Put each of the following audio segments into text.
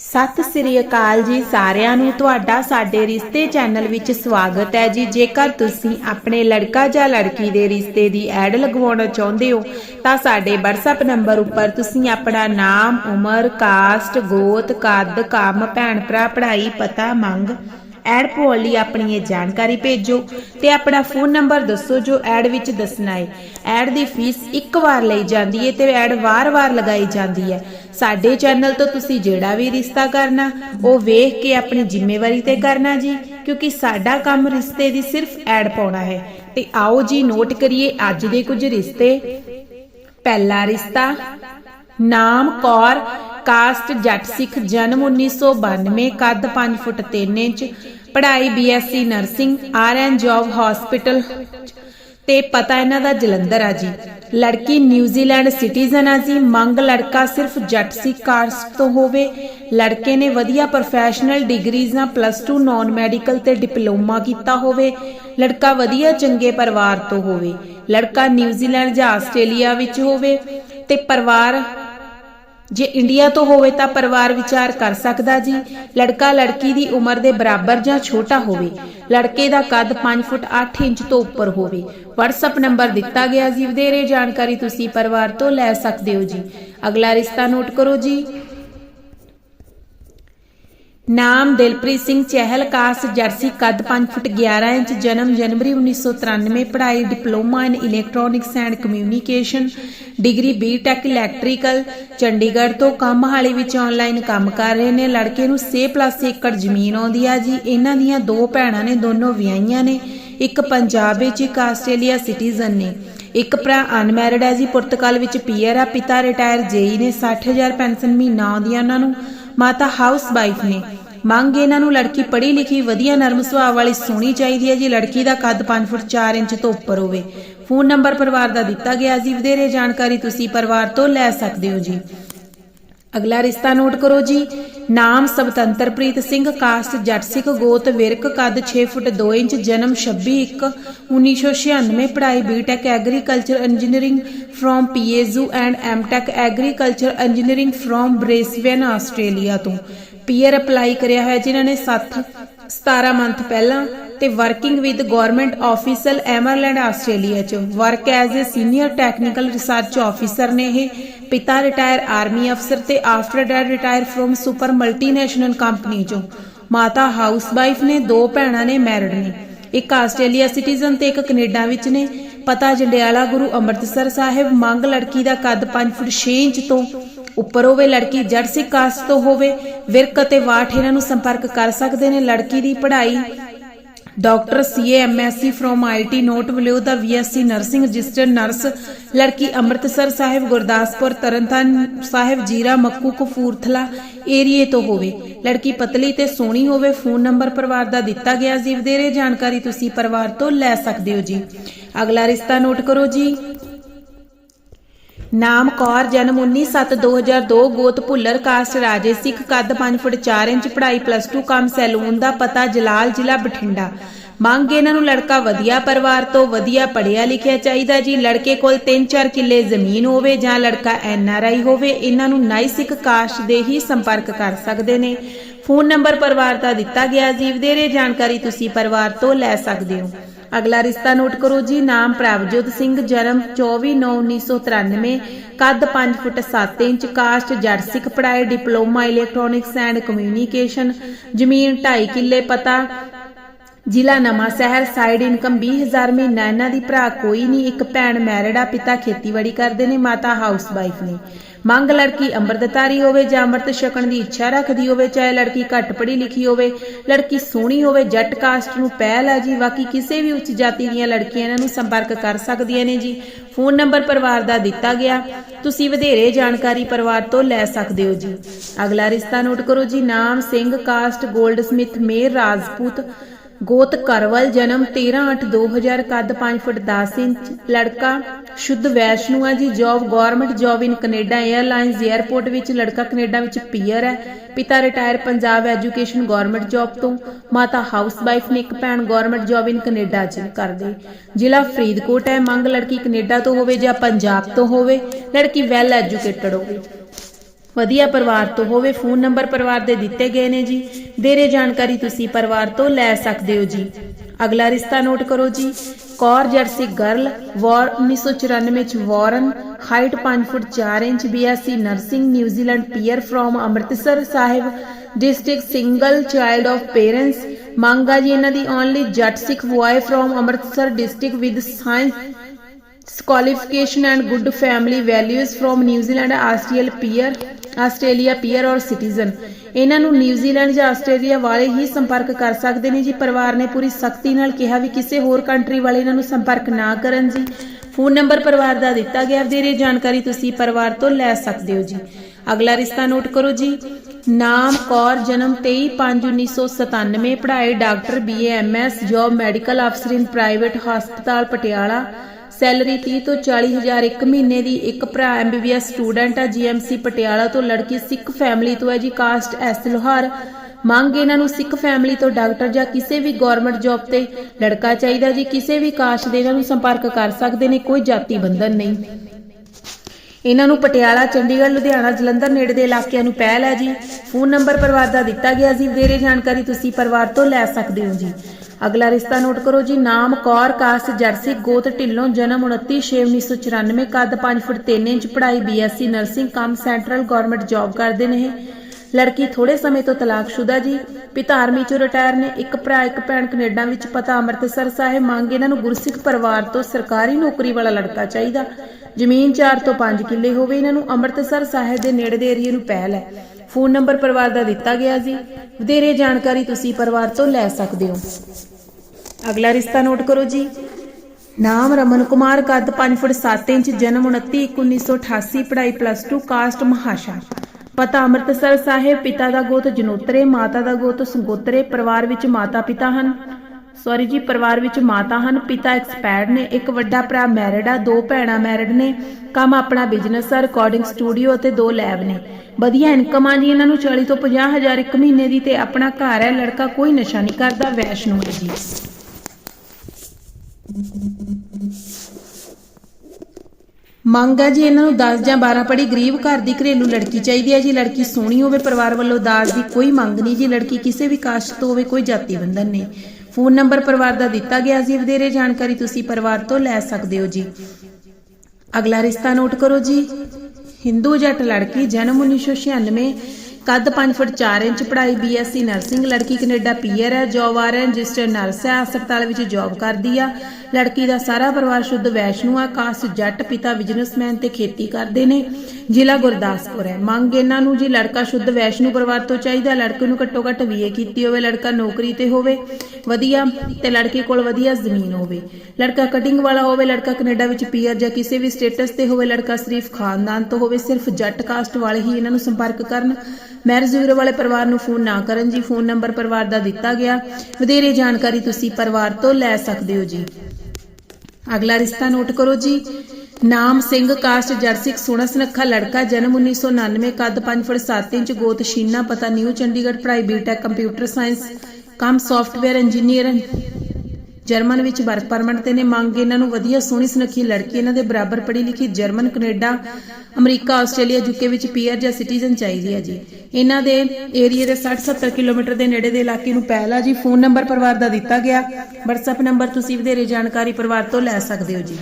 ਸਤਿ ਸ੍ਰੀ ਅਕਾਲ ਜੀ ਸਾਰਿਆਂ ਨੂੰ। ਤੁਹਾਡਾ ਸਾਡੇ ਰਿਸ਼ਤੇ ਚੈਨਲ ਵਿੱਚ ਸਵਾਗਤ ਹੈ ਜੀ। ਜੇਕਰ ਤੁਸੀਂ ਆਪਣੇ ਲੜਕਾ ਜਾਂ ਲੜਕੀ ਦੇ ਰਿਸ਼ਤੇ ਦੀ ਐਡ ਲਗਵਾਉਣਾ ਚਾਹੁੰਦੇ ਹੋ, ਤਾਂ ਸਾਡੇ WhatsApp ਨੰਬਰ ਉੱਪਰ ਤੁਸੀਂ ਆਪਣਾ ਨਾਮ, ਉਮਰ ਕਾਸਟ ਗੋਤ, ਕੱਦ, ਕੰਮ, ਭੈਣ, ਭਰਾ, ਪੜ੍ਹਾਈ, ਪਤਾ, ਮੰਗ ਐਡ ਪਾਉਣ ਲਈ ਆਪਣੀ ਇਹ ਜਾਣਕਾਰੀ ਭੇਜੋ ਤੇ ਆਪਣਾ ਫੋਨ ਨੰਬਰ ਦੱਸੋ ਜੋ ਐਡ ਵਿੱਚ ਦੱਸਣਾ ਹੈ। ਐਡ ਦੀ ਫੀਸ ਇੱਕ ਵਾਰ ਲਈ ਜਾਂਦੀ ਹੈ ਤੇ ਐਡ ਵਾਰ-ਵਾਰ ਲਗਾਈ ਜਾਂਦੀ ਹੈ। ਸਾਡੇ ਚੈਨਲ ਤੋਂ ਤੁਸੀਂ ਜਿਹੜਾ ਵੀ ਰਿਸ਼ਤਾ ਕਰਨਾ, ਉਹ ਵੇਖ ਕੇ ਆਪਣੀ ਜ਼ਿੰਮੇਵਾਰੀ ਤੇ ਕਰਨਾ ਜੀ, ਕਿਉਂਕਿ ਸਾਡਾ ਕੰਮ ਰਿਸ਼ਤੇ ਦੀ ਸਿਰਫ ਐਡ ਪਾਉਣਾ ਹੈ। ਤੇ ਆਓ ਜੀ ਨੋਟ ਕਰੀਏ ਅੱਜ ਦੇ ਕੁਝ ਰਿਸ਼ਤੇ। ਪਹਿਲਾ ਰਿਸ਼ਤਾ, ਨਾਮ ਕੌਰ, ਕਾਸਟ ਜੱਟ ਸਿੱਖ ਜਨਮ 1992 ਕੱਦ 5 ਫੁੱਟ 3 ਇੰਚ ਪੜ੍ਹਾਈ BSc nursing RN job hospital ਤੇ ਪਤਾ ਇਹਨਾਂ ਦਾ ਜਲੰਧਰ ਆ ਜੀ। ਲੜਕੀ ਨਿਊਜ਼ੀਲੈਂਡ ਸਿਟੀਜ਼ਨ ਆ ਜੀ। ਮੰਗ ਲੜਕਾ ਸਿਰਫ ਜੱਟ ਸਿੱਖ ਕਾਸਟ ਤੋਂ ਹੋਵੇ। ਲੜਕੇ ਨੇ ਵਧੀਆ ਪ੍ਰੋਫੈਸ਼ਨਲ ਡਿਗਰੀਜ਼ ਨਾਲ ਪਲੱਸ 2 ਨਾਨ ਮੈਡੀਕਲ ਤੇ ਡਿਪਲੋਮਾ ਕੀਤਾ ਹੋਵੇ। ਲੜਕਾ ਵਧੀਆ ਚੰਗੇ ਪਰਿਵਾਰ ਤੋਂ ਹੋਵੇ। ਲੜਕਾ ਨਿਊਜ਼ੀਲੈਂਡ ਜਾਂ ਆਸਟ੍ਰੇਲੀਆ ਵਿੱਚ ਹੋਵੇ। ਤੇ ਪਰਿਵਾਰ ਜੇ ਇੰਡੀਆ ਤੋਂ ਹੋਵੇ ਤਾਂ ਪਰਿਵਾਰ ਵਿਚਾਰ ਕਰ ਸਕਦਾ ਜੀ। ਲੜਕਾ ਲੜਕੀ ਦੀ ਉਮਰ ਦੇ ਬਰਾਬਰ ਜਾਂ ਛੋਟਾ ਹੋਵੇ। ਲੜਕੇ ਦਾ ਕੱਦ 5 ਫੁੱਟ 8 ਇੰਚ ਤੋਂ ਉੱਪਰ ਹੋਵੇ। WhatsApp ਨੰਬਰ ਦਿੱਤਾ ਗਿਆ ਜੀ। ਵਧੇਰੇ ਜਾਣਕਾਰੀ ਤੁਸੀਂ ਪਰਿਵਾਰ ਤੋਂ ਲੈ ਸਕਦੇ ਹੋ ਜੀ। ਅਗਲਾ ਰਿਸ਼ਤਾ ਨੋਟ ਕਰੋ ਜੀ। ਨਾਮ ਦਿਲਪ੍ਰੀਤ ਸਿੰਘ ਚਹਿਲ ਕਾਸ ਜਰਸੀ ਕੱਦ 5 ਫੁੱਟ 11 ਇੰਚ, ਜਨਮ ਜਨਵਰੀ 1993 ਪੜ੍ਹਾਈ, diploma in electronics and communication degree BTech electrical Chandigarh ਤੋਂ ਕੰਮ ਹਾਲੀ ਵਿੱਚ ਆਨਲਾਈਨ ਕੰਮ ਕਰ ਰਹੇ ਨੇ। ਲੜਕੇ ਨੂੰ 6+ ਏਕੜ ਜ਼ਮੀਨ ਆਉਂਦੀ ਆ ਜੀ। ਇਹਨਾਂ ਦੀਆਂ ਦੋ ਭੈਣਾਂ ਨੇ, ਦੋਨੋਂ ਵਿਆਹੀਆਂ ਨੇ। ਇੱਕ ਪੰਜਾਬ ਵਿੱਚ, ਇੱਕ ਆਸਟ੍ਰੇਲੀਆ ਸਿਟੀਜ਼ਨ ਨੇ। ਇੱਕ ਭਰਾ ਅਨਮੈਰਿਡ ਹੈ ਜੀ। ਪੁਰਤਗਾਲ ਵਿੱਚ ਪੀਅਰ ਆ, ਪਿਤਾ ਰਿਟਾਇਰ ਜੇਈ ਨੇ। 60000 ਪੈਨਸ਼ਨ ਮਹੀਨਾ ਆਉਂਦੀ ਆ ਉਹਨਾਂ ਨੂੰ। ਮਾਤਾ ਹਾਊਸ ਵਾਈਫ ਨੇ। ਮੰਗ ਇਹਨਾਂ ਨੂੰ ਲੜਕੀ ਪੜ੍ਹੀ ਲਿਖੀ ਵਧੀਆ ਨਰਮ ਸੁਭਾਅ ਵਾਲੀ ਸੋਹਣੀ ਚਾਹੀਦੀ ਹੈ ਜੀ, ਲੜਕੀ ਦਾ ਕੱਦ 5 ਫੁੱਟ 4 ਇੰਚ ਤੋਂ ਉੱਪਰ ਹੋਵੇ। ਫੋਨ ਨੰਬਰ ਪਰਿਵਾਰ ਦਾ ਦਿੱਤਾ ਗਿਆ ਜੀ, ਵਧੇਰੇ ਜਾਣਕਾਰੀ ਤੁਸੀਂ ਪਰਿਵਾਰ ਤੋਂ ਲੈ ਸਕਦੇ ਹੋ ਜੀ। ਅਗਲਾ ਰਿਸ਼ਤਾ ਨੋਟ ਕਰੋ ਜੀ। ਨਾਮ ਸਬਤੰਤਰਪ੍ਰੀਤ ਸਿੰਘ, ਕਾਸਟ ਜੱਟ ਸਿੱਖ, ਗੋਤ ਵਿਰਕ, ਕੱਦ 6 ਫੁੱਟ 2 ਇੰਚ, ਜਨਮ 26 1 1996 ਪੜ੍ਹਾਈ BTech agriculture engineering from PAU and MTech agriculture engineering from Brisbane Australia ਤੋਂ। ਪੀਅਰ ਅਪਲਾਈ ਕਰਿਆ ਹੋਇਆ ਜਿਨ੍ਹਾਂ ਨੇ 7 17 ਮੰਥ ਪਹਿਲਾਂ ਤੇ working with government official Emerald Australia ਚ work as a senior technical research officer ਨੇ ਇਹ ਪਿਤਾ ਰਿਟਾਇਰ ਆਰਮੀ ਅਫਸਰ ਤੇ after dad retire from super multinational company ਚੋਂ ਮਾਤਾ ਹਾਊਸ ਨੇ ਦੋ ਭੈਣਾਂ ਨੇ ਮੈਰਿਡ ਨੇ। ਇੱਕ ਆਸਟ੍ਰੇਲੀਆ ਸਿਟੀਜ਼ਨ ਤੇ ਇੱਕ ਕੈਨੇਡਾ ਵਿੱਚ ਨੇ। ਪਤਾ ਜੰਡਿਆਲਾ ਗੁਰੂ ਅੰਮ੍ਰਿਤਸਰ ਸਾਹਿਬ ਮੰਗ ਲੜਕੀ ਦਾ ਕੱਦ 5 ਫੁੱਟ 6 ਇੰਚ ਤੋਂ ਉੱਪਰ ਹੋਵੇ ਲੜਕੀ ਜੜ ਕਾਸਟ ਤੋਂ ਹੋਵੇ, ਵਿਰਕ ਅਤੇ ਵਾਠ ਇਹਨਾਂ ਨੂੰ ਸੰਪਰਕ ਕਰ ਸਕਦੇ ਨੇ। ਲੜਕੀ ਦੀ ਪੜ੍ਹਾਈ doctor CA MSc from IT note ਬਲਿਓ ਦਾ ਬੀਐਸਸੀ ਨਰਸਿੰਗ ਰਜਿਸਟਰਡ ਨਰਸ, ਲੜਕੀ ਅੰਮ੍ਰਿਤਸਰ ਸਾਹਿਬ, ਗੁਰਦਾਸਪੁਰ, ਤਰਨਤਾਰਨ ਸਾਹਿਬ, ਜੀਰਾ, ਮੱਕੂ, ਕਪੂਰਥਲਾ ਏਰੀਏ ਤੋਂ ਹੋਵੇ। ਲੜਕੀ ਪਤਲੀ ਤੇ ਸੋਹਣੀ ਹੋਵੇ, ਫੋਨ ਨੰਬਰ ਪਰਿਵਾਰ ਦਾ ਦਿੱਤਾ ਗਿਆ ਜੀ ਵਧੇਰੇ ਜਾਣਕਾਰੀ ਤੁਸੀਂ ਪਰਿਵਾਰ ਤੋਂ ਲੈ ਸਕਦੇ ਹੋ ਜੀ। ਅਗਲਾ ਰਿਸ਼ਤਾ ਨੋਟ ਕਰੋ ਜੀ। ਨਾਮ ਕੌਰ, ਜਨਮ 19/7/2002 ਗੋਤ ਭੁੱਲਰ, ਕਾਸਟ ਰਾਜੇ, ਸਿੱਖ ਕੱਦ 5 ਫੁੱਟ 4 ਇੰਚ, ਪੜ੍ਹਾਈ ਪਲੱਸ 2 ਕੰਮ, ਸੈਲੂਨ ਦਾ ਪਤਾ, ਜਲਾਲ ਜ਼ਿਲ੍ਹਾ ਬਠਿੰਡਾ। ਮੰਗ ਇਹਨਾਂ ਨੂੰ ਲੜਕਾ ਵਧੀਆ ਪਰਿਵਾਰ ਤੋਂ ਵਧੀਆ ਪੜ੍ਹਿਆ ਲਿਖਿਆ ਚਾਹੀਦਾ ਜੀ। ਲੜਕੇ ਕੋਲ 3-4 ਕਿੱਲੇ ਜ਼ਮੀਨ ਹੋਵੇ ਜਾਂ ਲੜਕਾ ਐਨ ਆਰ ਆਈ ਹੋਵੇ, ਇਹਨਾਂ ਨੂੰ ਨਾਈ ਸਿੱਖ ਕਾਸਟ ਦੇ ਹੀ ਸੰਪਰਕ ਕਰ ਸਕਦੇ ਨੇ। ਫੋਨ ਨੰਬਰ ਪਰਿਵਾਰ ਦਾ ਦਿੱਤਾ ਗਿਆ ਜੀ ਵਧੇਰੇ ਜਾਣਕਾਰੀ ਤੁਸੀਂ ਪਰਿਵਾਰ ਤੋਂ ਲੈ ਸਕਦੇ ਹੋ। ਅਗਲਾ ਰਿਸ਼ਤਾ ਨੋਟ ਕਰੋ ਜੀ, ਨਾਮ ਪ੍ਰਭਜੋਤ ਸਿੰਘ, ਜਨਮ 24/9/1993 ਕੱਦ 5 ਫੁੱਟ 7 ਇੰਚ ਕਾਸਟ ਜੱਟ ਸਿੱਖ ਪੜ੍ਹਾਈ ਡਿਪਲੋਮਾ ਇਲੈਕਟ੍ਰੋਨਿਕਸ ਐਂਡ ਕਮਿਊਨੀਕੇਸ਼ਨ, ਜ਼ਮੀਨ 2.5 ਕਿੱਲੇ, ਪਤਾ ਜ਼ਿਲ੍ਹਾ ਨਵਾਂ ਸ਼ਹਿਰ ਸਾਈਡ ਇਨਕਮ 20000 ਮਹੀਨਾ, ਇਹਨਾਂ ਦੀ ਭਰਾ ਕੋਈ ਨਹੀਂ, ਇੱਕ ਭੈਣ ਮੈਰਿਡ ਆ, ਪਿਤਾ ਖੇਤੀਬਾੜੀ ਕਰਦੇ ਨੇ, ਮਾਤਾ ਹਾਊਸ ਵਾਈਫ ਨੇ ਮੰਗ ਲੜਕੀ ਅੰਮ੍ਰਿਤਧਾਰੀ ਹੋਵੇ ਜਾਂ ਅੰਮ੍ਰਿਤ ਛਕਣ ਦੀ ਇੱਛਾ ਰੱਖਦੀ ਹੋਵੇ, ਚਾਹੇ ਲੜਕੀ ਘੱਟ ਪੜ੍ਹੀ ਲਿਖੀ ਹੋਵੇ, ਲੜਕੀ ਸੋਹਣੀ ਹੋਵੇ, ਜੱਟ ਕਾਸਟ ਨੂੰ ਪਹਿਲ ਹੈ ਜੀ। ਬਾਕੀ ਕਿਸੇ ਵੀ ਉੱਚ ਜਾਤੀ ਦੀਆਂ ਲੜਕੀਆਂ ਇਹਨਾਂ ਨੂੰ ਸੰਪਰਕ ਕਰ ਸਕਦੀਆਂ ਨੇ ਜੀ। ਫੋਨ ਨੰਬਰ ਪਰਿਵਾਰ ਦਾ ਦਿੱਤਾ ਗਿਆ। ਤੁਸੀਂ ਵਧੇਰੇ ਜਾਣਕਾਰੀ ਪਰਿਵਾਰ ਤੋਂ ਲੈ ਸਕਦੇ ਹੋ ਜੀ। ਅਗਲਾ ਰਿਸ਼ਤਾ ਨੋਟ ਕਰੋ ਜੀ। ਨਾਮ ਸਿੰਘ ਕਾਸਟ ਗੋਲਡ ਸਮਿਥ ਮੇਰ ਰਾਜਪੂਤ। ਗੋਤ ਕਰਵਲ ਜਨਮ 13/8/2000 ਕੱਦ 5 ਫੁੱਟ 10 ਇੰਚ, ਲੜਕਾ ਸ਼ੁੱਧ ਵੈਸ਼ਨੂ ਹੈ ਜੀ, job government job in Canada airlines airport ਵਿੱਚ, ਲੜਕਾ ਕੈਨੇਡਾ ਵਿੱਚ ਪੀਅਰ ਹੈ। ਪਿਤਾ retire Punjab education government job ਤੋਂ, ਮਾਤਾ ਹਾਊਸ ਵਾਈਫ ਨੇ ਇੱਕ ਭੈਣ ਗਵਰਨਮੈਂਟ ਜੌਬ ਇਨ ਕੈਨੇਡਾ ਚ ਕਰਦੇ। ਜ਼ਿਲ੍ਹਾ ਫਰੀਦਕੋਟ ਹੈ, ਮੰਗ ਲੜਕੀ ਕੈਨੇਡਾ ਤੋਂ ਹੋਵੇ ਜਾਂ ਪੰਜਾਬ ਤੋਂ ਹੋਵੇ, ਲੜਕੀ ਵੈਲ ਐਜੂਕੇਟਡ ਹੋਵੇ। ਵਧੀਆ ਪਰਿਵਾਰ ਤੋਂ ਹੋਵੇ, ਫੋਨ ਨੰਬਰ ਪਰਿਵਾਰ ਦੇ ਦਿੱਤੇ ਗਏ ਨੇ ਜੀ। ਦੇਰੇ ਜਾਣਕਾਰੀ ਤੁਸੀਂ ਪਰਿਵਾਰ ਤੋਂ ਲੈ ਸਕਦੇ ਹੋ ਜੀ। ਅਗਲਾ ਰਿਸ਼ਤਾ ਨੋਟ ਕਰੋ ਜੀ। ਕੌਰ ਜਰਸੀ ਗਰਲ, ਵਾਰ 1994 ਚ ਵਾਰਨ, height 5 foot 4 inch, BSc nursing, New Zealand PR from Amritsar Sahib. District single child of parents. ਮੰਗਾ ਜੀ ਇਹਨਾਂ ਦੀ only Jatt Sikh boy from Amritsar district with science qualification and good family values from New Zealand Australia peer Australia PR or citizen. ਇਹਨਾਂ ਨੂੰ New Zealand ਜਾਂ Australia ਵਾਲੇ ਹੀ ਸੰਪਰਕ ਕਰ ਸਕਦੇ ਨੇ ਜੀ। ਪਰਿਵਾਰ ਨੇ ਪੂਰੀ ਸਖਤੀ ਨਾਲ ਕਿਹਾ ਵੀ ਕਿਸੇ ਹੋਰ ਕੰਟਰੀ ਵਾਲੇ ਇਹਨਾਂ ਨੂੰ ਸੰਪਰਕ ਨਾ ਕਰਨ ਜੀ। ਫੋਨ ਨੰਬਰ ਪਰਿਵਾਰ ਦਾ ਦਿੱਤਾ ਗਿਆ। ਵਧੇਰੇ ਜਾਣਕਾਰੀ ਤੁਸੀਂ ਪਰਿਵਾਰ ਤੋਂ ਲੈ ਸਕਦੇ ਹੋ ਜੀ। ਅਗਲਾ ਰਿਸ਼ਤਾ ਨੋਟ ਕਰੋ ਜੀ। ਨਾਮ, ਕੌਰ, ਜਨਮ 23/5/1997 ਪੜ੍ਹਾਈ ਡਾਕਟਰ ਬੀਏਐਮਐਸ ਜੌਬ ਮੈਡੀਕਲ ਅਫਸਰ ਇਨ ਪ੍ਰਾਈਵੇਟ ਹਸਪਤਾਲ ਪਟਿਆਲਾ। ਸੈਲਰੀ 30 ਤੋਂ 40 ਹਜ਼ਾਰ ਇੱਕ ਮਹੀਨੇ ਦੀ ਇੱਕ ਭਰਾ ਐਮਬੀਬੀਐਸ ਸਟੂਡੈਂਟ ਹੈ ਜੀਐਮਸੀ ਪਟਿਆਲਾ ਤੋਂ ਲੜਕੀ ਸਿੱਖ ਫੈਮਿਲੀ ਤੋਂ ਹੈ ਜੀ, ਕਾਸਟ ਐਸ ਲੋਹਾਰ। ਮੰਗ ਇਹਨਾਂ ਨੂੰ ਸਿੱਖ ਫੈਮਿਲੀ ਤੋਂ ਡਾਕਟਰ ਜਾਂ ਕਿਸੇ ਵੀ ਗਵਰਨਮੈਂਟ ਜੌਬ ਤੇ ਲੜਕਾ ਚਾਹੀਦਾ ਜੀ, ਕਿਸੇ ਵੀ ਕਾਸਟ ਦੇ ਇਹਨਾਂ ਨੂੰ ਸੰਪਰਕ ਕਰ ਸਕਦੇ ਨੇ, ਕੋਈ ਜਾਤੀ ਬੰਧਨ ਨਹੀਂ। ਇਹਨਾਂ ਨੂੰ ਪਟਿਆਲਾ, ਚੰਡੀਗੜ੍ਹ, ਲੁਧਿਆਣਾ, ਜਲੰਧਰ ਨੇੜੇ ਦੇ ਇਲਾਕਿਆਂ ਨੂੰ ਪਹਿਲ ਹੈ ਜੀ। ਫੋਨ ਨੰਬਰ ਪਰਿਵਾਰ ਦਾ ਦਿੱਤਾ ਗਿਆ ਜੀ ਵਧੇਰੇ ਜਾਣਕਾਰੀ ਤੁਸੀਂ ਪਰਿਵਾਰ ਤੋਂ ਲੈ ਸਕਦੇ ਹੋ ਜੀ। ਅਗਲਾ ਰਿਸ਼ਤਾ ਨੋਟ ਕਰੋ ਜੀ, ਨਾਮ ਕੌਰ ਕਾਸ ਜਰਸੀ, ਗੋਤ ਢਿੱਲੋਂ, ਜਨਮ 29/6/1994 ਕੱਦ 5 ਫੁੱਟ 3 ਇੰਚ, ਪੜ੍ਹਾਈ ਬੀਐਸਸੀ ਨਰਸਿੰਗ, ਕੰਮ ਸੈਂਟਰਲ ਗਵਰਨਮੈਂਟ ਜੌਬ ਕਰਦੇ ਨੇ ਲੜਕੀ ਥੋੜੇ ਸਮੇਂ ਤੋਂ ਤਲਾਕਸ਼ੁਦਾ ਜੀ, ਪਿਤਾ ਆਰਮੀ ਚੋਂ ਰਿਟਾਇਰ ਨੇ, ਇੱਕ ਭਰਾ, ਇੱਕ ਭੈਣ ਕੈਨੇਡਾ ਵਿੱਚ ਪਤਾ ਅੰਮ੍ਰਿਤਸਰ ਸਾਹਿਬ, ਮੰਗ ਇਹਨਾਂ ਨੂੰ ਗੁਰਸਿੱਖ ਪਰਿਵਾਰ ਤੋਂ ਸਰਕਾਰੀ ਨੌਕਰੀ ਵਾਲਾ ਲੜਕਾ ਚਾਹੀਦਾ। ਜ਼ਮੀਨ 4 ਤੋਂ 5 ਕਿੱਲੇ ਹੋਵੇ, ਇਹਨਾਂ ਨੂੰ ਅੰਮ੍ਰਿਤਸਰ ਸਾਹਿਬ ਦੇ ਨੇੜੇ ਦੇ ਏਰੀਏ ਨੂੰ ਪਹਿਲ ਹੈ। ਫੋਨ ਨੰਬਰ ਪਰਿਵਾਰ ਦਾ ਦਿੱਤਾ ਗਿਆ ਜੀ। ਵਧੇਰੇ ਜਾਣਕਾਰੀ ਤੁਸੀਂ ਪਰਿਵਾਰ ਤੋਂ ਲੈ ਸਕਦੇ ਹੋ। ਅਗਲਾ ਰਿਸ਼ਤਾ ਨੋਟ ਕਰੋ ਜੀ। ਨਾਮ ਰਮਨ ਕੁਮਾਰ ਕੱਦ 5 ਫੁੱਟ 7 ਇੰਚ, ਜਨਮ 29 1988 ਪੜ੍ਹਾਈ ਪਲੱਸ 2 ਕਾਸਟ ਮਹਾਸ਼ਾ। ਪਤਾ ਅੰਮ੍ਰਿਤਸਰ ਸਾਹਿਬ, ਪਿਤਾ ਦਾ ਗੋਤ ਜਨੋਤਰੇ, ਮਾਤਾ ਦਾ ਗੋਤ ਸੰਗੋਤਰੇ, ਪਰਿਵਾਰ ਵਿੱਚ ਮਾਤਾ ਪਿਤਾ ਹਨ। ਸੌਰੀ ਜੀ, ਪਰਿਵਾਰ ਵਿੱਚ ਮਾਤਾ ਹਨ, ਪਿਤਾ ਐਕਸਪਾਇਰਡ ਨੇ, ਇੱਕ ਵੱਡਾ ਭਰਾ ਮੈਰਿਡ ਆ, ਦੋ ਭੈਣਾਂ ਮੈਰਿਡ ਨੇ, ਕੰਮ ਆਪਣਾ ਬਿਜ਼ਨਸ ਆ ਰਿਕਾਰਡਿੰਗ ਸਟੂਡੀਓ ਅਤੇ ਦੋ ਲੈਬ ਨੇ। ਵਧੀਆ ਇਨਕਮ ਆ ਜੀ, ਇਹਨਾਂ ਨੂੰ 40 ਤੋਂ 50 ਹਜ਼ਾਰ ਇੱਕ ਮਹੀਨੇ ਦੀ ਤੇ ਆਪਣਾ ਘਰ ਹੈ ਲੜਕਾ ਕੋਈ ਨਸ਼ਾ ਨਹੀਂ ਕਰਦਾ, ਵੈਸ਼ਨੂ ਹੈ ਜੀ। ਮੰਗ ਹੈ ਜੀ, ਇਹਨਾਂ ਨੂੰ 10 ਜਾਂ 12 ਪੜੀ ਗਰੀਬ ਘਰ ਦੀ ਘਰੇਲੂ ਲੜਕੀ ਚਾਹੀਦੀ ਹੈ ਜੀ, ਲੜਕੀ ਸੋਹਣੀ ਹੋਵੇ, ਪਰਿਵਾਰ ਵੱਲੋਂ ਦਾਜ ਦੀ ਕੋਈ ਮੰਗ ਨਹੀਂ ਜੀ, ਲੜਕੀ ਕਿਸੇ ਵੀ ਕਾਸਟ ਤੋਂ ਹੋਵੇ, ਕੋਈ ਜਾਤੀ ਬੰਧਨ ਨਹੀਂ। ਫੋਨ ਨੰਬਰ ਪਰਿਵਾਰ ਦਾ ਦਿੱਤਾ ਗਿਆ ਜੀ ਵਧੇਰੇ ਜਾਣਕਾਰੀ ਤੁਸੀਂ ਪਰਿਵਾਰ ਤੋਂ ਲੈ ਸਕਦੇ ਹੋ ਜੀ। ਅਗਲਾ ਰਿਸ਼ਤਾ ਨੋਟ ਕਰੋ ਜੀ। ਹਿੰਦੂ ਜੱਟ ਲੜਕੀ ਜਨਮ 1996 ਕੱਦ 5 ਫੁੱਟ 4 ਇੰਚ ਪੜ੍ਹਾਈ ਬੀਐਸਸੀ ਨਰਸਿੰਗ, ਲੜਕੀ ਕੈਨੇਡਾ ਪੀਅਰ ਹੈ, ਜੌਬ ਆ ਰਿਹਾ ਰਜਿਸਟਰ ਨਰਸ ਹੈ, ਹਸਪਤਾਲ ਵਿੱਚ ਜੌਬ ਕਰਦੀ ਆ। ਲੜਕੀ ਦਾ ਸਾਰਾ ਪਰਿਵਾਰ ਸ਼ੁੱਧ ਵੈਸ਼ਨੂ ਆ, ਕਾਸਟ ਜੱਟ, ਪਿਤਾ ਬਿਜ਼ਨਸਮੈਨ ਤੇ ਖੇਤੀ ਕਰਦੇ ਨੇ। ਜ਼ਿਲ੍ਹਾ ਗੁਰਦਾਸਪੁਰ ਹੈ। ਮੰਗ ਇਹਨਾਂ ਨੂੰ ਜੀ ਲੜਕਾ ਸ਼ੁੱਧ ਵੈਸ਼ਨੂ ਪਰਿਵਾਰ ਤੋਂ ਚਾਹੀਦਾ, ਲੜਕੇ ਨੂੰ ਘੱਟੋ ਘੱਟ ਬੀਏ ਕੀਤੀ ਹੋਵੇ, ਲੜਕਾ ਨੌਕਰੀ ਤੇ ਹੋਵੇ, ਵਧੀਆ ਤੇ ਲੜਕੇ ਕੋਲ ਵਧੀਆ ਜ਼ਮੀਨ ਹੋਵੇ। ਲੜਕਾ ਕਟਿੰਗ ਵਾਲਾ ਹੋਵੇ, ਲੜਕਾ ਕੈਨੇਡਾ ਵਿੱਚ ਪੀਆਰ ਜਾਂ ਕਿਸੇ ਵੀ ਸਟੇਟਸ ਤੇ ਹੋਵੇ, ਲੜਕਾ ਸਿਰਫ ਖਾਨਦਾਨ ਤੋਂ ਹੋਵੇ, ਸਿਰਫ ਜੱਟ ਕਾਸਟ ਵਾਲੇ ਹੀ ਇਹਨਾਂ ਨੂੰ ਸੰਪਰਕ ਕਰਨ। ਮੈਰਿਜ ਬਿਊਰੋ ਵਾਲੇ ਪਰਿਵਾਰ ਨੂੰ ਫੋਨ ਨਾ ਕਰਨ ਜੀ। ਫੋਨ ਨੰਬਰ ਪਰਿਵਾਰ ਦਾ ਦਿੱਤਾ ਗਿਆ। ਵਧੇਰੇ ਜਾਣਕਾਰੀ ਤੁਸੀਂ ਪਰਿਵਾਰ ਤੋਂ ਲੈ ਸਕਦੇ ਹੋ ਜੀ। ਅਗਲਾ ਰਿਸ਼ਤਾ ਨੋਟ ਕਰੋ ਜੀ। ਨਾਮ ਸਿੰਘ, ਕਾਸਟ ਜਰਸਿਕ ਸੋਹਣਾ ਸੁਨੱਖਾ ਲੜਕਾ, ਜਨਮ 1999 ਕੱਦ 5 ਫੁੱਟ 7 ਇੰਚ, ਗੋਤ ਸ਼ੀਨਾ ਪਤਾ ਨਿਊ ਚੰਡੀਗੜ੍ਹ ਪੜ੍ਹਾਈ ਬੀਟੈਕ ਕੰਪਿਊਟਰ ਸਾਇੰਸ, ਕੰਮ ਸੌਫਟਵੇਅਰ ਇੰਜੀਨੀਅਰ ਜਰਮਨ ਵਿੱਚ ਵਰਕ ਪਰਮਿਟ ਤੇ ਨੇ ਮੰਗ ਇਹਨਾਂ ਨੂੰ ਵਧੀਆ ਸੋਹਣੀ ਸੁਨੱਖੀ ਲੜਕੀ ਇਹਨਾਂ ਦੇ ਬਰਾਬਰ ਪੜ੍ਹੀ ਲਿਖੀ German, Canada, America, Australia, UK ਵਿੱਚ ਪੀਆਰ ਜਾਂ ਸਿਟੀਜ਼ਨ ਚਾਹੀਦੀ ਹੈ ਜੀ। ਇਹਨਾਂ ਦੇ ਏਰੀਆ ਦੇ 60-70 ਕਿਲੋਮੀਟਰ ਦੇ ਨੇੜੇ ਦੇ ਇਲਾਕੇ ਨੂੰ ਪਹਿਲਾ ਜੀ, ਫੋਨ ਨੰਬਰ ਪਰਿਵਾਰ ਦਾ ਦਿੱਤਾ ਗਿਆ। WhatsApp ਨੰਬਰ ਤੁਸੀਂ ਵਧੇਰੇ ਜਾਣਕਾਰੀ ਪਰਿਵਾਰ ਤੋਂ ਲੈ ਸਕਦੇ ਹੋ ਜੀ।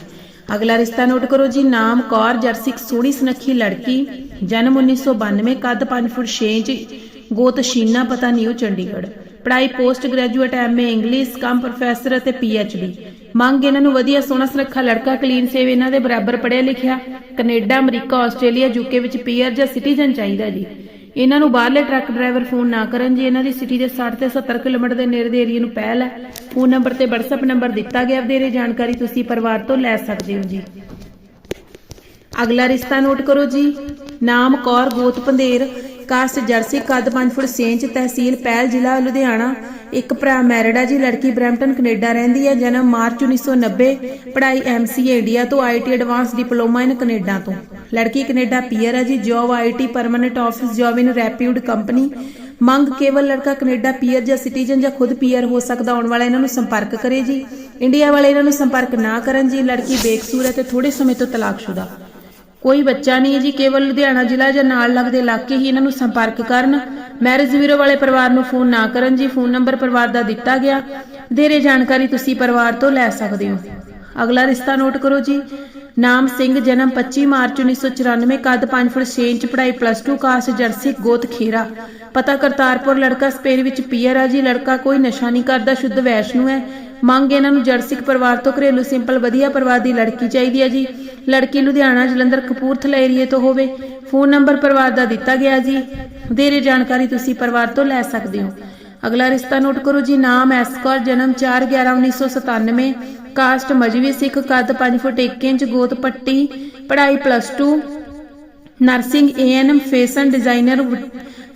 ਅਗਲਾ ਰਿਸ਼ਤਾ ਨੋਟ ਕਰੋ ਜੀ, ਨਾਮ ਕੌਰ ਜਰਸਿਕ ਸੋਹਣੀ ਸੁਨੱਖੀ ਲੜਕੀ, ਜਨਮ 1992 ਕੱਦ 5 ਫੁੱਟ 6 ਇੰਚ, ਗੋਤ ਸ਼ੀਨਾ, ਪਤਾ ਨਿਊ ਚੰਡੀਗੜ੍ਹ। ਪੜ੍ਹਾਈ post graduate MA English, cum professor ਅਤੇ ਪੀਐਚਡੀ ਮੰਗ ਇਹਨਾਂ ਨੂੰ ਵਧੀਆ ਸੋਹਣਾ ਸੁਨੱਖਾ ਲੜਕਾ, ਕਲੀਨ ਸੇਵ ਇਹਨਾਂ ਦੇ ਬਰਾਬਰ ਪੜ੍ਹਿਆ ਲਿਖਿਆ। ਕੈਨੇਡਾ, ਅਮਰੀਕਾ, ਆਸਟ੍ਰੇਲੀਆ ਯੂਕੇ ਵਿੱਚ ਪੀਆਰ ਜਾਂ ਸਿਟੀਜ਼ਨ ਚਾਹੀਦਾ ਜੀ। ਇਹਨਾਂ ਨੂੰ ਬਾਹਰਲੇ ਟਰੱਕ ਡਰਾਈਵਰ ਫੋਨ ਨਾ ਕਰਨ ਜੀ ਇਹਨਾਂ ਦੀ ਸਿਟੀ ਦੇ 60 ਤੇ 70 ਕਿਲੋਮੀਟਰ ਦੇ ਨੇੜੇ ਦੇ ਏਰੀਆ ਨੂੰ ਪਹਿਲ ਹੈ। ਫੋਨ ਨੰਬਰ ਤੇ WhatsApp ਨੰਬਰ ਦਿੱਤਾ ਗਿਆ। ਵਧੇਰੇ ਜਾਣਕਾਰੀ ਤੁਸੀਂ ਪਰਿਵਾਰ ਤੋਂ ਲੈ ਸਕਦੇ ਹੋ ਜੀ। ਅਗਲਾ ਰਿਸ਼ਤਾ ਨੋਟ ਕਰੋ ਜੀ। ਨਾਮ ਕੌਰ ਗੋਤ ਪੰਧੇਰ। ਕਾਸਟ ਜਰਸੀ ਕੱਦ 5 ਫੁੱਟ 6 ਇੰਚ ਤਹਿਸੀਲ ਪਹਿਲ ਜ਼ਿਲ੍ਹਾ ਲੁਧਿਆਣਾ। ਇੱਕ ਭਰਾ ਮੈਰਿਡ ਜੀ, ਲੜਕੀ ਬਰੈਂਪਟਨ, ਕੈਨੇਡਾ ਰਹਿੰਦੀ ਹੈ, ਜਨਮ ਮਾਰਚ 1990 ਪੜ੍ਹਾਈ ਐਮਸੀਏ ਇੰਡੀਆ ਤੋਂ IT advance diploma in Canada ਤੋਂ। ਲੜਕੀ ਕੈਨੇਡਾ ਪੀਅਰ ਹੈ ਜੀ, job IT permanent office, job in reputed company. ਮੰਗ ਕੇਵਲ ਲੜਕਾ ਕੈਨੇਡਾ ਪੀਅਰ ਜਾਂ ਸਿਟੀਜ਼ਨ ਜਾਂ ਖੁਦ ਪੀਅਰ ਹੋ ਸਕਦਾ, ਆਉਣ ਵਾਲਾ ਇਹਨਾਂ ਨੂੰ ਸੰਪਰਕ ਕਰੇ ਜੀ। ਇੰਡੀਆ ਵਾਲੇ ਇਹਨਾਂ ਨੂੰ ਸੰਪਰਕ ਨਾ ਕਰਨ ਜੀ, ਲੜਕੀ ਬੇਕਸੂਰ ਹੈ ਤੇ ਥੋੜੇ ਸਮੇਂ ਤੋਂ ਤਲਾਕਸ਼ੁਦਾ। ਕੋਈ ਬੱਚਾ ਨਹੀਂ ਜੀ, ਕੇਵਲ ਲੁਧਿਆਣਾ ਜ਼ਿਲ੍ਹਾ ਜਾਂ ਨਾਲ ਲੱਗਦੇ ਇਲਾਕੇ ਹੀ ਇਹਨਾਂ ਨੂੰ ਸੰਪਰਕ ਕਰਨ। ਮੈਰਿਜ ਬਿਊਰੋ ਵਾਲੇ ਪਰਿਵਾਰ ਨੂੰ ਫੋਨ ਨਾ ਕਰਨ ਜੀ, ਫੋਨ ਨੰਬਰ ਪਰਿਵਾਰ ਦਾ ਦਿੱਤਾ ਗਿਆ। ਵਧੇਰੇ ਜਾਣਕਾਰੀ ਤੁਸੀਂ ਪਰਿਵਾਰ ਤੋਂ ਲੈ ਸਕਦੇ ਹੋ। ਅਗਲਾ ਰਿਸ਼ਤਾ ਨੋਟ ਕਰੋ ਜੀ। ਨਾਮ ਸਿੰਘ, ਜਨਮ 25 ਮਾਰਚ 1994 ਕੱਦ 5 ਫੁੱਟ 6 ਇੰਚ, ਪੜ੍ਹਾਈ ਪਲੱਸ 2 ਕਾਸ ਜਰਸੀ, ਗੋਤ ਖੇਰਾ। ਪਤਾ ਕਰਤਾਰਪੁਰ, ਲੜਕਾ ਸਪੇਨ ਵਿੱਚ ਪੀਅਰ ਆ ਜੀ। ਲੜਕਾ ਕੋਈ ਨਸ਼ਾ ਨਹੀਂ ਕਰਦਾ, ਸ਼ੁੱਧ ਵੈਸ਼ਨੂ ਹੈ। ਮੰਗ ਇਹਨਾਂ ਨੂੰ ਜਰਸਿਕ ਪਰਿਵਾਰ ਤੋਂ ਘਰੇਲੂ ਸਿੰਪਲ ਵਧੀਆ ਪਰਿਵਾਰ ਦੀ ਲੜਕੀ ਚਾਹੀਦੀ ਹੈ ਜੀ। ਲੜਕੀ ਲੁਧਿਆਣਾ ਜਲੰਧਰ ਕਪੂਰਥਲਾ ਏਰੀਏ ਤੋਂ ਹੋਵੇ, ਫੋਨ ਨੰਬਰ ਪਰਿਵਾਰ ਦਾ ਦਿੱਤਾ ਗਿਆ ਜੀ। ਵਧੇਰੇ ਜਾਣਕਾਰੀ ਤੁਸੀਂ ਪਰਿਵਾਰ ਤੋਂ ਲੈ ਸਕਦੇ ਹੋ। ਅਗਲਾ ਰਿਸ਼ਤਾ ਨੋਟ ਕਰੋ ਜੀ, ਨਾਮ ਐਸ ਜਨਮ 4/11/1997 ਕਾਸਟ ਮਜਵੀ ਸਿੱਖ, ਕੱਦ 5 ਫੁੱਟ 1 ਇੰਚ, ਗੋਤ ਪੱਟੀ, ਪੜ੍ਹਾਈ plus 2 nursing ANM fashion designer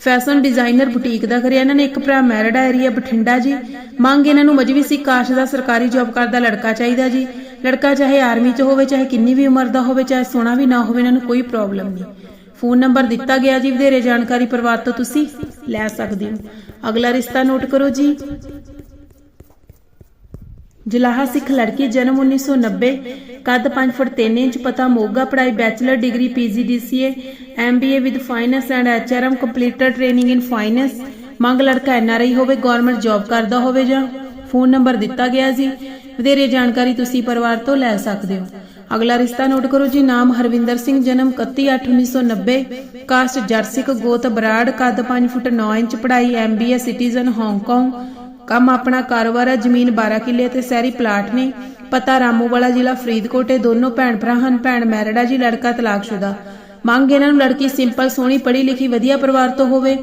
fashion designer boutique ਦਾ ਕਰਿਆ। ਇਹਨਾਂ ਨੇ ਇੱਕ ਭਰਾ ਮੈਰਿਡ ਏਰੀਆ ਬਠਿੰਡਾ ਜੀ। ਮੰਗ ਇਹਨਾਂ ਨੂੰ ਮਜਵੀ ਸੀ, ਕਾਸ਼ ਦਾ ਸਰਕਾਰੀ ਜੌਬ ਕਰਦਾ ਲੜਕਾ ਚਾਹੀਦਾ ਜੀ। ਲੜਕਾ ਚਾਹੇ ਆਰਮੀ 'ਚ ਹੋਵੇ, ਚਾਹੇ ਕਿੰਨੀ ਵੀ ਉਮਰ ਦਾ ਹੋਵੇ, ਚਾਹੇ ਸੋਹਣਾ ਵੀ ਨਾ ਹੋਵੇ, ਇਹਨਾਂ ਨੂੰ ਕੋਈ ਪ੍ਰੋਬਲਮ ਨਹੀਂ। ਫੋਨ ਨੰਬਰ ਦਿੱਤਾ ਗਿਆ ਜੀ, ਵਧੇਰੇ ਜਾਣਕਾਰੀ ਪਰਿਵਾਰ ਤੋਂ ਤੁਸੀਂ ਲੈ ਸਕਦੇ ਹੋ। ਅਗਲਾ ਰਿਸ਼ਤਾ ਨੋਟ ਕਰੋ ਜੀ। ਜਲਾਹਾ ਸਿੱਖ ਲੜਕੀ ਜਨਮ 1990 ਕੱਦ 5 ਫੁੱਟ 3 ਇੰਚ, ਪਤਾ ਮੋਗਾ ਪੜਾਈ bachelor, degree PGDCA MBA with finance and HRM completed training in finance ਮੰਗ ਲੜਕਾ ਐਨਆਰਆਈ ਹੋਵੇ ਗਵਰਨਮੈਂਟ ਜੌਬ ਕਰਦਾ ਹੋਵੇ ਜਾਂ ਫੋਨ ਨੰਬਰ ਦਿੱਤਾ ਗਿਆ ਜੀ ਵਧੇਰੇ ਜਾਣਕਾਰੀ ਤੁਸੀਂ ਪਰਿਵਾਰ ਤੋਂ ਲੈ ਸਕਦੇ ਹੋ। ਅਗਲਾ ਰਿਸ਼ਤਾ ਨੋਟ ਕਰੋ ਜੀ, ਨਾਮ ਹਰਵਿੰਦਰ ਸਿੰਘ, ਜਨਮ 31/8/1990 ਕਾਸਟ ਜਰਸਿਕ ਗੋਤ ਬਰਾੜ, ਕੱਦ 5 ਫੁੱਟ 9 ਇੰਚ, ਪੜ੍ਹਾਈ ਐਮਬੀਏ ਸਿਟੀਜ਼ਨ ਹਾਂਗਕਾਂਗ ਕੰਮ ਆਪਣਾ ਕਾਰੋਬਾਰ ਹੈ ਜ਼ਮੀਨ 12 ਕਿੱਲੇ ਤੇ ਸ਼ਹਿਰੀ ਪਲਾਟ ਨੇ। ਪਤਾ ਰਾਮੂਵਾਲਾ ਜ਼ਿਲ੍ਹਾ ਫਰੀਦਕੋਟ ਇਹ ਦੋਨੋਂ ਭੈਣ ਭਰਾ ਹਨ, ਭੈਣ ਮੈਰਿਡਾ ਜੀ, ਲੜਕਾ ਤਲਾਕਸ਼ੁਦਾ। ਮੰਗ ਇਹਨਾਂ ਨੂੰ ਲੜਕੀ ਸਿੰਪਲ, ਸੋਹਣੀ, ਪੜ੍ਹੀ ਲਿਖੀ, ਵਧੀਆ ਪਰਿਵਾਰ ਤੋਂ ਹੋਵੇ।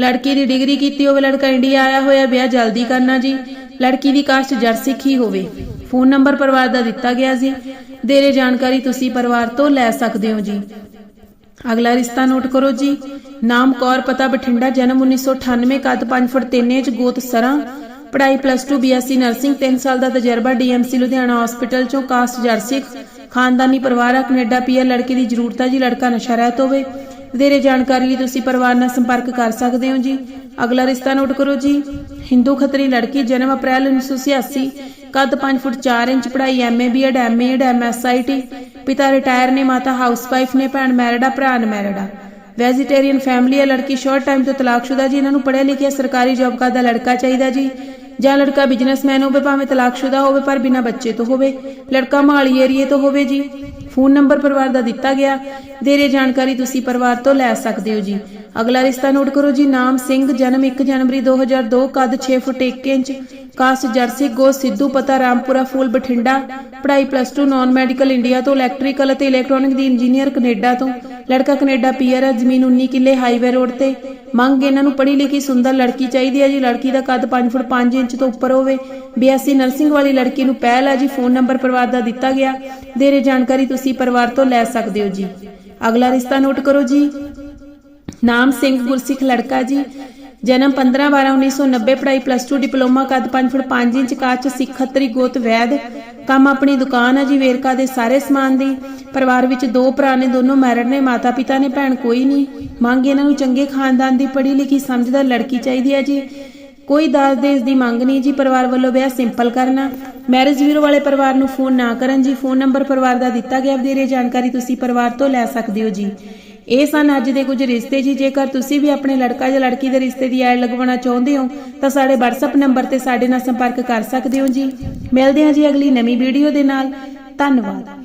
ਲੜਕੀ ਦੀ ਡਿਗਰੀ ਕੀਤੀ ਹੋਵੇ, ਲੜਕਾ ਇੰਡੀਆ ਆਇਆ ਹੋਇਆ, ਵਿਆਹ ਜਲਦੀ ਕਰਨਾ ਜੀ। ਲੜਕੀ ਦੀ ਕਾਸਟ ਜਰਸਿਕ ਹੀ ਹੋਵੇ। ਫੋਨ ਨੰਬਰ ਪਰਿਵਾਰ ਦਾ ਦਿੱਤਾ ਗਿਆ ਜੀ। ਦੇਰੇ ਜਾਣਕਾਰੀ ਤੁਸੀਂ ਪਰਿਵਾਰ ਤੋਂ ਲੈ ਸਕਦੇ ਹੋ ਜੀ। ਅਗਲਾ ਰਿਸ਼ਤਾ ਨੋਟ ਕਰੋ ਜੀ। ਨਾਮ ਕੌਰ ਪਤਾ ਬਠਿੰਡਾ, ਜਨਮ 1998 ਕੱਦ 5 ਫੁੱਟ 3 ਇੰਚ, ਗੋਤ ਸਰਾਂ। ਪੜ੍ਹਾਈ ਪਲੱਸ 2 ਬੀਐਸਸੀ ਨਰਸਿੰਗ 3 ਸਾਲ ਦਾ ਤਜਰਬਾ ਡੀਐਮਸੀ ਲੁਧਿਆਣਾ ਹਸਪੀਟਲ ਚੋਂ ਕਾਸਟ ਜਰਸਿਕ ਖਾਨਦਾਨੀ ਪਰਿਵਾਰ ਆ, ਕੈਨੇਡਾ ਪੀਆਰ ਲੜਕੇ ਦੀ ਜ਼ਰੂਰਤ ਹੈ ਜੀ, ਲੜਕਾ ਨਸ਼ਾ ਰਹਿਤ ਹੋਵੇ। ਵਧੇਰੇ ਜਾਣਕਾਰੀ ਲਈ ਤੁਸੀਂ ਪਰਿਵਾਰ ਨਾਲ ਸੰਪਰਕ ਕਰ ਸਕਦੇ ਹੋ ਜੀ। ਅਗਲਾ ਰਿਸ਼ਤਾ ਨੋਟ ਕਰੋ ਜੀ। ਹਿੰਦੂ ਖੱਤਰੀ ਲੜਕੀ, ਜਨਮ ਅਪ੍ਰੈਲ 1986 ਕੱਦ 5 ਫੁੱਟ 4 ਇੰਚ ਪੜ੍ਹਾਈ ਐਮਏ ਬੀਐਡ ਐਮਏਡ ਐਮਐਸਆਈਟੀ ਪਿਤਾ ਰਿਟਾਇਰ ਨੇ, ਮਾਤਾ ਹਾਊਸਵਾਈਫ ਨੇ, ਭੈਣ ਮੈਰਿਡ ਆ, ਭਰਾ ਅਨਮੈਰਿਡ ਆ। ਵੈਜੀਟੇਰੀਅਨ ਫੈਮਿਲੀ ਹੈ ਲੜਕੀ ਸ਼ਾਰਟ ਟਾਈਮ ਤੋਂ ਤਲਾਕਸ਼ੁਦਾ ਜੀ, ਇਹਨਾਂ ਨੂੰ ਪੜ੍ਹਿਆ ਲਿਖਿਆ ਸਰਕਾਰੀ ਜੌਬ ਕਰਦਾ ਲੜਕਾ ਚਾਹੀਦਾ ਜੀ। ਜਾਂ ਲੜਕਾ ਬਿਜ਼ਨਸਮੈਨ ਹੋਵੇ, ਭਾਵੇਂ ਤਲਾਕਸ਼ੁਦਾ ਹੋਵੇ, ਪਰ ਬਿਨਾਂ ਬੱਚੇ ਤੋਂ ਹੋਵੇ, ਲੜਕਾ ਮਾਲੀ ਏਰੀਏ ਤੋਂ ਹੋਵੇ ਜੀ। ਫੋਨ ਨੰਬਰ ਪਰਿਵਾਰ ਦਾ ਦਿੱਤਾ ਗਿਆ। ਦੇਰੇ ਜਾਣਕਾਰੀ ਤੁਸੀਂ ਪਰਿਵਾਰ ਤੋਂ ਲੈ ਸਕਦੇ ਹੋ ਜੀ। ਅਗਲਾ ਰਿਸ਼ਤਾ ਨੋਟ ਕਰੋ ਜੀ, ਨਾਮ ਸਿੰਘ, ਜਨਮ 1 ਜਨਵਰੀ 2002 ਕੱਦ 6 ਫੁੱਟ 1 ਇੰਚ ਕਾਸਟ ਜਰਸੀ ਗੋ ਸਿੱਧੂ, ਪਤਾ ਰਾਮਪੁਰਾ, ਫੂਲ ਬਠਿੰਡਾ, ਪੜ੍ਹਾਈ ਪਲੱਸ 2 ਨਾਨ ਮੈਡੀਕਲ ਇੰਡੀਆ ਤੋਂ ਇਲੈਕਟ੍ਰੀਕਲ ਅਤੇ ਇਲੈਕਟ੍ਰੋਨਿਕ ਦੀ ਇੰਜੀਨੀਅਰ ਕੈਨੇਡਾ ਤੋਂ। ਲੜਕਾ ਕੈਨੇਡਾ ਪੀਆਰ ਹੈ, ਜ਼ਮੀਨ 19 ਕਿੱਲੇ ਹਾਈਵੇ ਰੋਡ ਤੇ। ਮੰਗ ਇਹਨਾਂ ਨੂੰ ਪੜ੍ਹੀ ਲਿਖੀ ਸੁੰਦਰ ਲੜਕੀ ਚਾਹੀਦੀ ਹੈ ਜੀ, ਲੜਕੀ ਦਾ ਕੱਦ 5 ਫੁੱਟ 5 ਇੰਚ ਤੋਂ ਉੱਪਰ ਹੋਵੇ। ਬੀਐਸਸੀ ਨਰਸਿੰਗ ਵਾਲੀ ਲੜਕੀ ਨੂੰ ਪਹਿਲ ਹੈ ਜੀ, ਫੋਨ ਨੰਬਰ ਪਰਿਵਾਰ ਦਾ ਦਿੱਤਾ ਗਿਆ। ਦੇਰੇ ਜਾਣਕਾਰੀ ਤੁਸੀਂ ਪਰਿਵਾਰ ਤੋਂ ਲੈ ਸਕਦੇ ਹੋ ਜੀ। ਅਗਲਾ ਰਿਸ਼ਤਾ ਨੋਟ ਕਰੋ ਜੀ। ਨਾਮ ਸਿੰਘ ਗੁਰਸਿੱਖ ਲੜਕਾ ਜੀ। ਜਨਮ 15 12 1990 ਪੜ੍ਹਾਈ ਪਲੱਸ 2 ਡਿਪਲੋਮਾ ਕੱਦ 5 ਫੁੱਟ 5 ਇੰਚ ਕਾਚ, ਸਿੱਖ ਗੋਤ ਵੈਦ। ਕੰਮ ਆਪਣੀ ਦੁਕਾਨ ਹੈ ਜੀ ਵੇਰਕਾ ਦੇ ਸਾਰੇ ਸਮਾਨ ਦੀ। ਪਰਿਵਾਰ ਵਿੱਚ ਦੋ ਭਰਾ ਨੇ, ਦੋਨੋਂ ਮੈਰਿਡ ਨੇ ਮਾਤਾ ਪਿਤਾ ਨੇ, ਭੈਣ ਕੋਈ ਨਹੀਂ। ਮੰਗ ਇਹਨਾਂ ਨੂੰ ਚੰਗੇ ਖਾਨਦਾਨ ਦੀ ਪੜ੍ਹੀ ਲਿਖੀ ਸਮਝਦਾਰ ਲੜਕੀ ਚਾਹੀਦੀ ਹੈ ਜੀ। ਕੋਈ ਦਾਜ ਦੇਸ਼ ਦੀ ਮੰਗ ਨਹੀਂ ਜੀ ਪਰਿਵਾਰ ਵੱਲੋਂ ਵਿਆਹ ਸਿੰਪਲ ਕਰਨਾ। ਮੈਰਿਜ ਬਿਊਰੋ ਵਾਲੇ ਪਰਿਵਾਰ ਨੂੰ ਫੋਨ ਨਾ ਕਰਨ ਜੀ। ਫੋਨ ਨੰਬਰ ਪਰਿਵਾਰ ਦਾ ਦਿੱਤਾ ਗਿਆ। ਵਧੇਰੇ ਜਾਣਕਾਰੀ ਤੁਸੀਂ ਪਰਿਵਾਰ ਤੋਂ ਲੈ ਸਕਦੇ ਹੋ ਜੀ। ਇਹ ਸਨ ਅੱਜ ਦੇ ਕੁਝ ਰਿਸ਼ਤੇ ਜੀ। ਜੇਕਰ ਤੁਸੀਂ ਵੀ ਆਪਣੇ ਲੜਕਾ ਜਾਂ ਲੜਕੀ ਦੇ ਰਿਸ਼ਤੇ ਦੀ ਐਡ ਲਗਵਾਉਣਾ ਚਾਹੁੰਦੇ ਹੋ, ਤਾਂ ਸਾਡੇ WhatsApp ਨੰਬਰ ਤੇ ਸਾਡੇ ਨਾਲ ਸੰਪਰਕ ਕਰ ਸਕਦੇ ਹੋ ਜੀ। ਮਿਲਦੇ ਹਾਂ ਜੀ ਅਗਲੀ ਨਵੀਂ ਵੀਡੀਓ ਦੇ ਨਾਲ। ਧੰਨਵਾਦ।